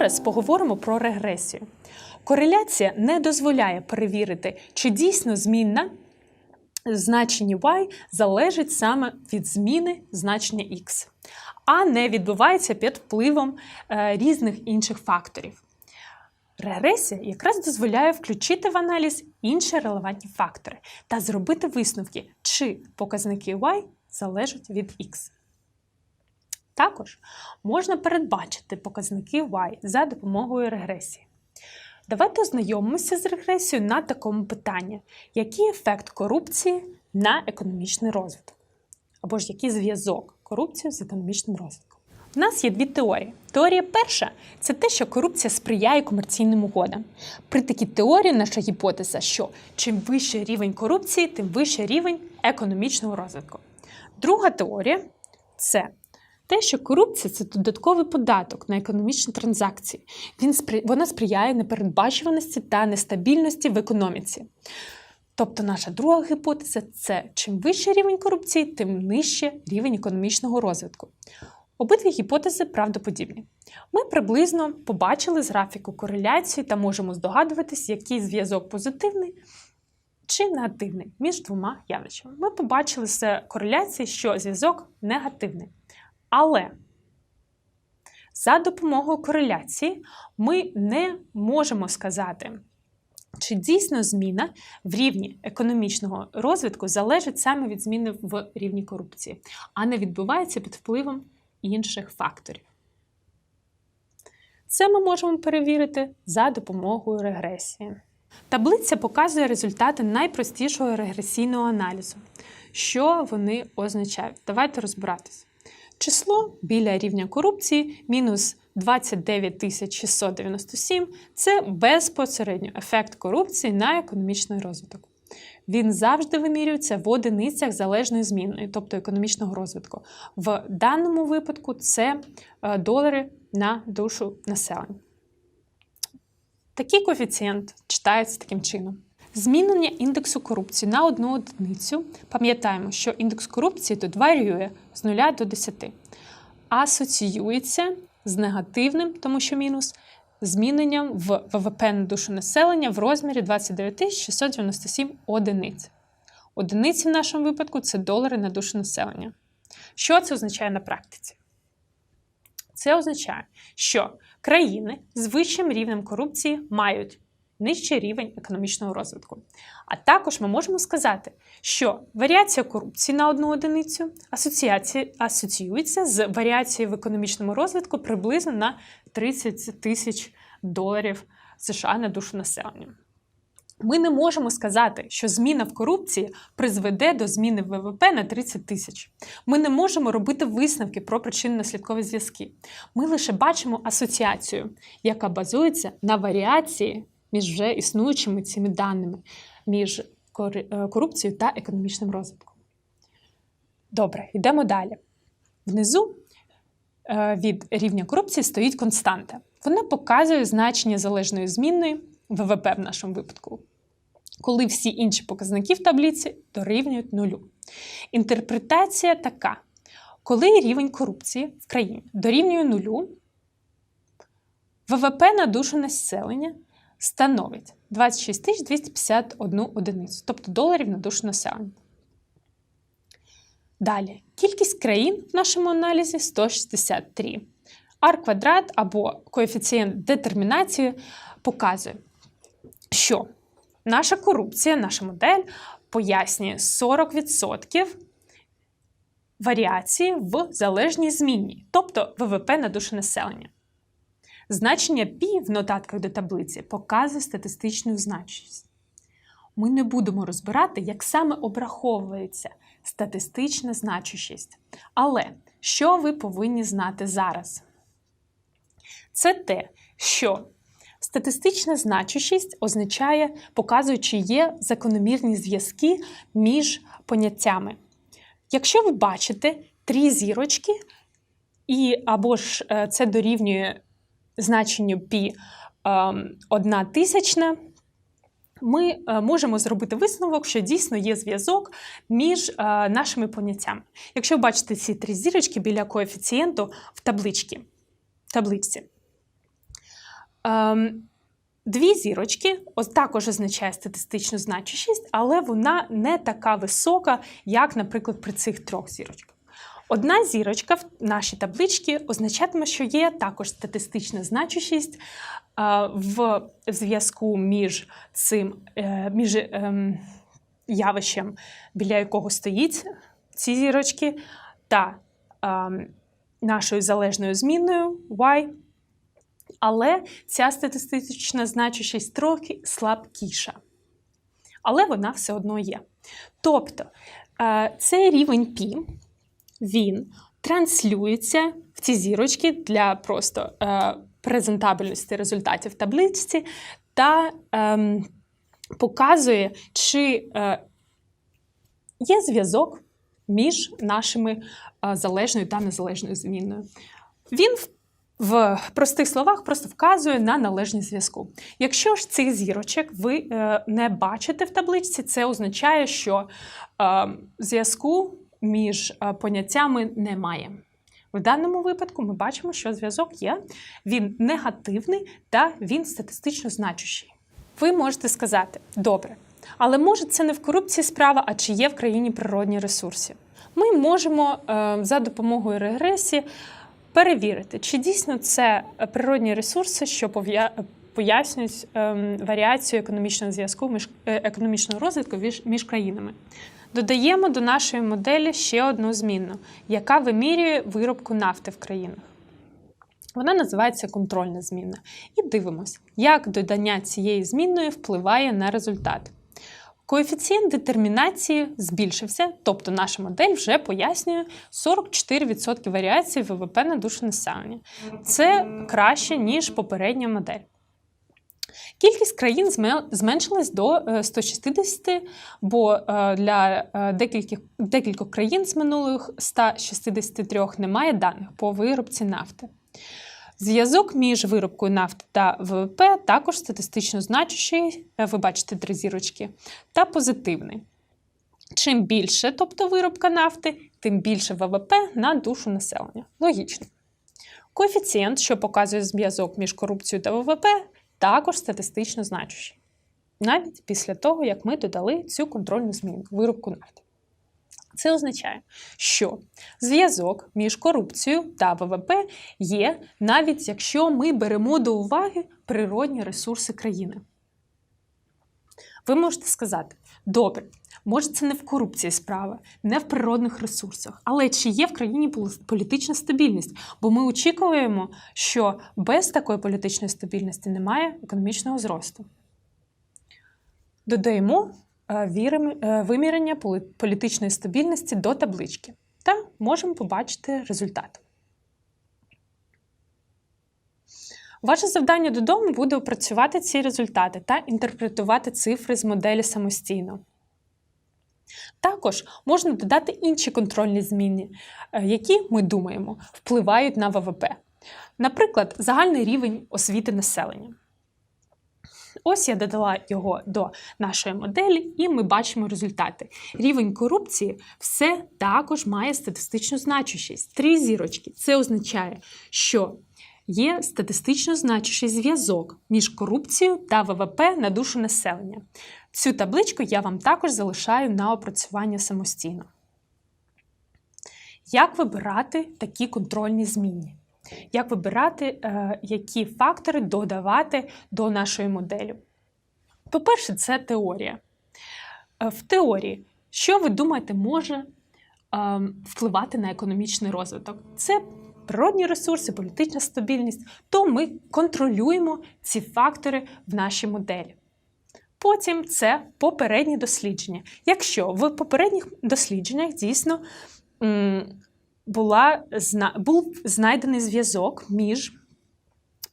зараз поговоримо про регресію. Кореляція не дозволяє перевірити, чи дійсно змінна значення y залежить саме від зміни значення x, а не відбувається під впливом е, різних інших факторів. Регресія якраз дозволяє включити в аналіз інші релевантні фактори та зробити висновки, чи показники y залежать від x. Також можна передбачити показники y за допомогою регресії. Давайте ознайомимося з регресією на такому питанні: який ефект корупції на економічний розвиток? Або ж який зв'язок корупції з економічним розвитком? У нас є дві теорії. Теорія перша це те, що корупція сприяє комерційним угодам. При такій теорії наша гіпотеза, що чим вищий рівень корупції, тим вищий рівень економічного розвитку. Друга теорія це те, що корупція це додатковий податок на економічні транзакції. Він спри... Вона сприяє непередбачуваності та нестабільності в економіці. Тобто, наша друга гіпотеза це чим вищий рівень корупції, тим нижче рівень економічного розвитку. Обидві гіпотези правдоподібні. Ми приблизно побачили з графіку кореляції та можемо здогадуватись, який зв'язок позитивний чи негативний між двома явищами. Ми побачили з кореляції, що зв'язок негативний. Але за допомогою кореляції ми не можемо сказати, чи дійсно зміна в рівні економічного розвитку залежить саме від зміни в рівні корупції, а не відбувається під впливом інших факторів. Це ми можемо перевірити за допомогою регресії. Таблиця показує результати найпростішого регресійного аналізу. Що вони означають? Давайте розбиратись. Число біля рівня корупції мінус 29 697 це безпосередньо ефект корупції на економічний розвиток. Він завжди вимірюється в одиницях залежної змінної, тобто економічного розвитку. В даному випадку це е, долари на душу населення. Такий коефіцієнт читається таким чином. Змінення індексу корупції на одну одиницю. Пам'ятаємо, що індекс корупції тут варіює з 0 до 10, асоціюється з негативним, тому що мінус, зміненням в ВВП на душу населення в розмірі 29 697 одиниць. Одиниці в нашому випадку це долари на душу населення. Що це означає на практиці? Це означає, що країни з вищим рівнем корупції мають нижчий рівень економічного розвитку. А також ми можемо сказати, що варіація корупції на одну одиницю асоціюється з варіацією в економічному розвитку приблизно на 30 тисяч доларів США на душу населення. Ми не можемо сказати, що зміна в корупції призведе до зміни ВВП на 30 тисяч. Ми не можемо робити висновки про причинно-наслідкові зв'язки. Ми лише бачимо асоціацію, яка базується на варіації між вже існуючими цими даними, між корупцією та економічним розвитком. Добре, йдемо далі. Внизу від рівня корупції стоїть константа. Вона показує значення залежної змінної ВВП в нашому випадку, коли всі інші показники в таблиці дорівнюють нулю. Інтерпретація така: коли рівень корупції в країні дорівнює нулю, ВВП на душу населення становить 26 251 одиницю, тобто доларів на душу населення. Далі, кількість країн в нашому аналізі 163. R квадрат або коефіцієнт детермінації показує, що наша корупція, наша модель пояснює 40% варіації в залежній зміні, тобто ВВП на душу населення. Значення π в нотатках до таблиці показує статистичну значність. Ми не будемо розбирати, як саме обраховується статистична значущість. Але що ви повинні знати зараз? Це те, що статистична значущість означає, показує, чи є закономірні зв'язки між поняттями. Якщо ви бачите три зірочки, і або ж е, це дорівнює значенню π ем, одна тисячна, ми е, можемо зробити висновок, що дійсно є зв'язок між е, нашими поняттями. Якщо ви бачите ці три зірочки біля коефіцієнту в табличці, табличці. Ем, Дві зірочки також означає статистичну значущість, але вона не така висока, як, наприклад, при цих трьох зірочках. Одна зірочка в нашій табличці означатиме, що є також статистична значущість в зв'язку між цим е, між ем, явищем, біля якого стоїть ці зірочки, та ем, нашою залежною змінною y. Але ця статистична значущість трохи слабкіша. Але вона все одно є. Тобто е, цей рівень π, він транслюється в ці зірочки для просто е, презентабельності результатів табличці та ем, показує, чи е, є зв'язок між нашими е, залежною та незалежною змінною. Він в в простих словах просто вказує на належність зв'язку. Якщо ж цих зірочок ви е, не бачите в табличці, це означає, що е, зв'язку між е, поняттями немає. В даному випадку ми бачимо, що зв'язок є, він негативний та він статистично значущий. Ви можете сказати, добре, але може це не в корупції справа, а чи є в країні природні ресурси. Ми можемо е, за допомогою регресії перевірити, чи дійсно це природні ресурси, що пояснюють ем, варіацію економічного зв'язку між е, економічного розвитку між країнами. Додаємо до нашої моделі ще одну змінну, яка вимірює виробку нафти в країнах. Вона називається контрольна змінна. І дивимось, як додання цієї змінної впливає на результат. Коефіцієнт детермінації збільшився, тобто наша модель вже пояснює 44% варіації ВВП на душу населення. Це краще, ніж попередня модель. Кількість країн зменшилась до 160, е, бо е, для е, декількох, декількох країн з минулих 163 немає даних по виробці нафти. Зв'язок між виробкою нафти та ВВП також статистично значущий, ви бачите три зірочки, та позитивний. Чим більше, тобто виробка нафти, тим більше ВВП на душу населення. Логічно. Коефіцієнт, що показує зв'язок між корупцією та ВВП, також статистично значущі, Навіть після того, як ми додали цю контрольну зміну виробку нафти. Це означає, що зв'язок між корупцією та ВВП є, навіть якщо ми беремо до уваги природні ресурси країни. Ви можете сказати, добре, може, це не в корупції справа, не в природних ресурсах, але чи є в країні політична стабільність? Бо ми очікуємо, що без такої політичної стабільності немає економічного зросту. Додаємо Е, е, вимірення політичної стабільності до таблички та можемо побачити результат. Ваше завдання додому буде опрацювати ці результати та інтерпретувати цифри з моделі самостійно. Також можна додати інші контрольні зміни, е, які, ми думаємо, впливають на ВВП. Наприклад, загальний рівень освіти населення. Ось я додала його до нашої моделі, і ми бачимо результати. Рівень корупції все також має статистичну значущість. Три зірочки. Це означає, що є статистично значущий зв'язок між корупцією та ВВП на душу населення. Цю табличку я вам також залишаю на опрацювання самостійно. Як вибирати такі контрольні зміни? Як вибирати, е, які фактори додавати до нашої моделі? По-перше, це теорія. Е, в теорії, що ви думаєте, може ем, впливати на економічний розвиток? Це природні ресурси, політична стабільність, то ми контролюємо ці фактори в нашій моделі. Потім це попередні дослідження. Якщо в попередніх дослідженнях дійсно була, був знайдений зв'язок між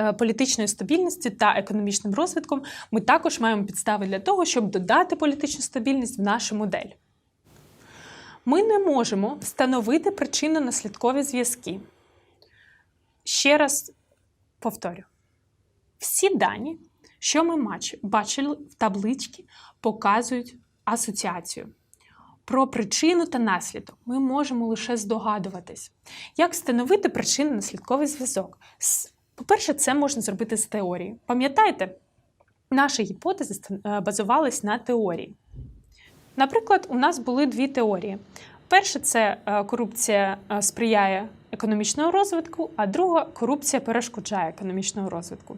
е, політичною стабільністю та економічним розвитком, ми також маємо підстави для того, щоб додати політичну стабільність в нашу модель. Ми не можемо встановити причинно-наслідкові зв'язки. Ще раз повторю: всі дані, що ми бачили в табличці, показують асоціацію. Про причину та наслідок ми можемо лише здогадуватись, як встановити причинно наслідковий зв'язок. По-перше, це можна зробити з теорії. Пам'ятаєте, наші гіпотези е, базувались на теорії. Наприклад, у нас були дві теорії. Перша це е, корупція е, сприяє економічному розвитку, а друга корупція перешкоджає економічному розвитку.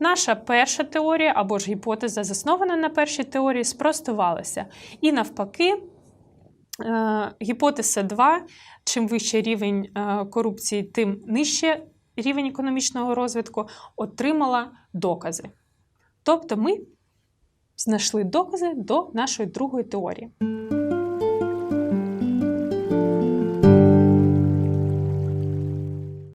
Наша перша теорія або ж гіпотеза, заснована на першій теорії, спростувалася. І навпаки, е, гіпотеза 2, чим вищий рівень е, корупції, тим нижче рівень економічного розвитку, отримала докази. Тобто ми знайшли докази до нашої другої теорії.